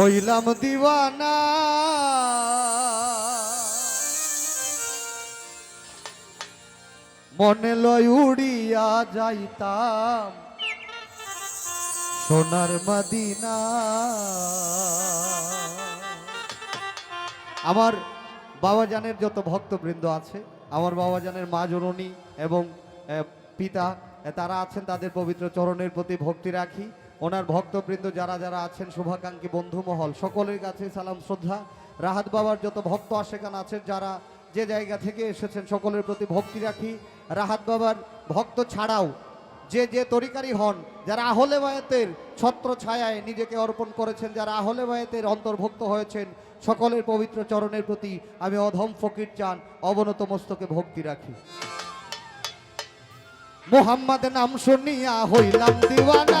হইলাম দিওয়ানা। মনে লয় উড়িয়া যাইতাম সোনার মদিনা। আমার বাবাজানের যত ভক্তবৃন্দ আছে, আমার বাবাজানের মা জননী এবং পিতা তারা আছেন তাদের পবিত্র চরণের প্রতি ভক্তি রাখি। ওনার ভক্তবৃন্দ যারা যারা আছেন, শুভাকাঙ্ক্ষী বন্ধু মহল সকলের কাছে সালাম, শ্রদ্ধা। রাহাত বাবার যত ভক্ত আশেখান আছেন, যারা যে জায়গা থেকে এসেছেন, সকলের প্রতি ভক্তি রাখি। রাহাত বাবার ভক্ত ছাড়াও যে যে তরিকারই হন, যারা আহলে বায়াতের ছত্র ছায়ায় নিজেকে অর্পণ করেছেন, যারা আহলে বায়াতের অন্তর্ভুক্ত হয়েছেন, সকলের পবিত্র চরণের প্রতি আমি অধম ফকির চান, অবনত মস্তকে ভক্তি রাখি। মোহাম্মদ নাম শুনিয়া হইলাম দিওয়ানা।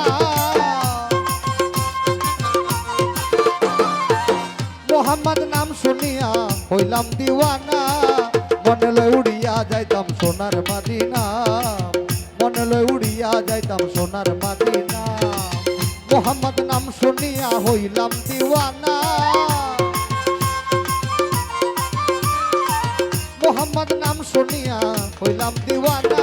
মোহাম্মদ নাম শুনিয়া হইলাম দিওয়ানা। মনে লয় উড়িয়া যাইতাম সোনার মাদিনা। মনে লয় উড়িয়া যাইতাম সোনার মাদিনা। মোহাম্মদ নাম শুনিয়া হইলাম দিওয়ানা। মোহাম্মদ নাম শুনিয়া হইলাম দিওয়ানা।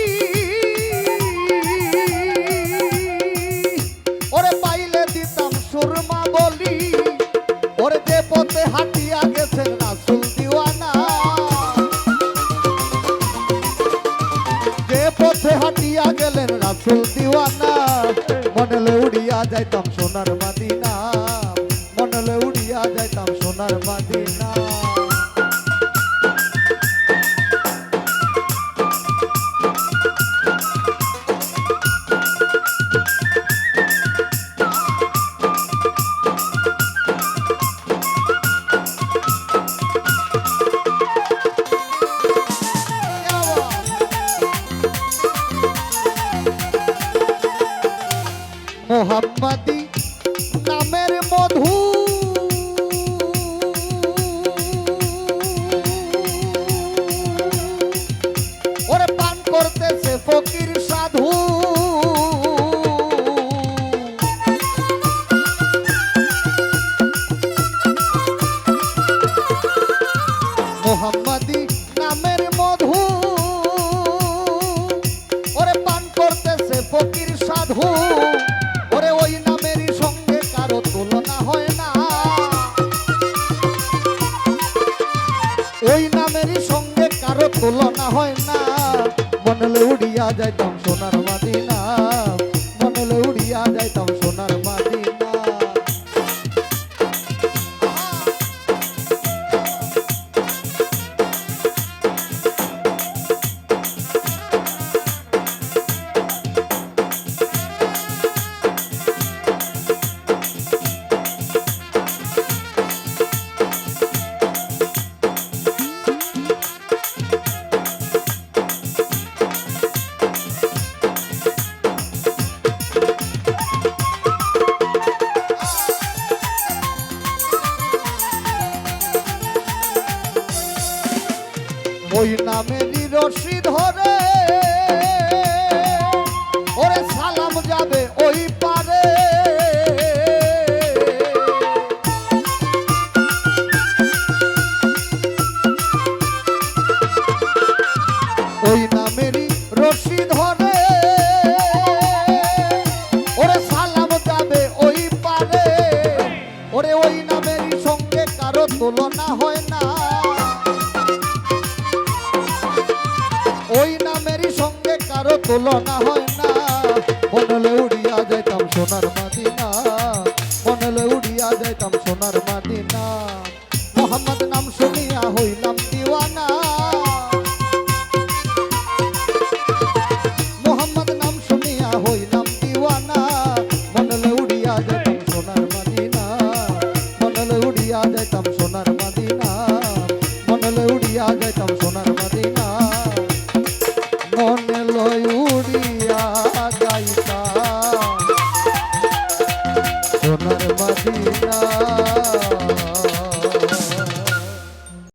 যে পথে হাঁটিয়া গেছেন রাসুল দিওয়ানা। যে পথে হাঁটিয়া গেলেন রাসুল দিওয়ানা। মনে উড়িয়া যাইতাম সোনার মাদিনা। মনে উড়িয়া যাইতাম সোনার মাদিনা। সাধু ওরে ওই নামেরই সঙ্গে কারও তুলনা হয় না। ওই নামেরই সঙ্গে না। মনলে উড়িয়া যাইতাম সোনার মাদিনা মনলে উড়িয়া যাইতাম সোনার মাদিনা ওই নামে নিরসি ধরে ওরে সালাম যাবে ওই তুলনা হয় না। মনলে উড়িয়া যাইতাম সোনার মাদিনা মনলে উড়িয়া যাইতাম সোনার মাদিনা মোহাম্মদ, নাম শুনিয়া হইলাম লয় উড়িয়া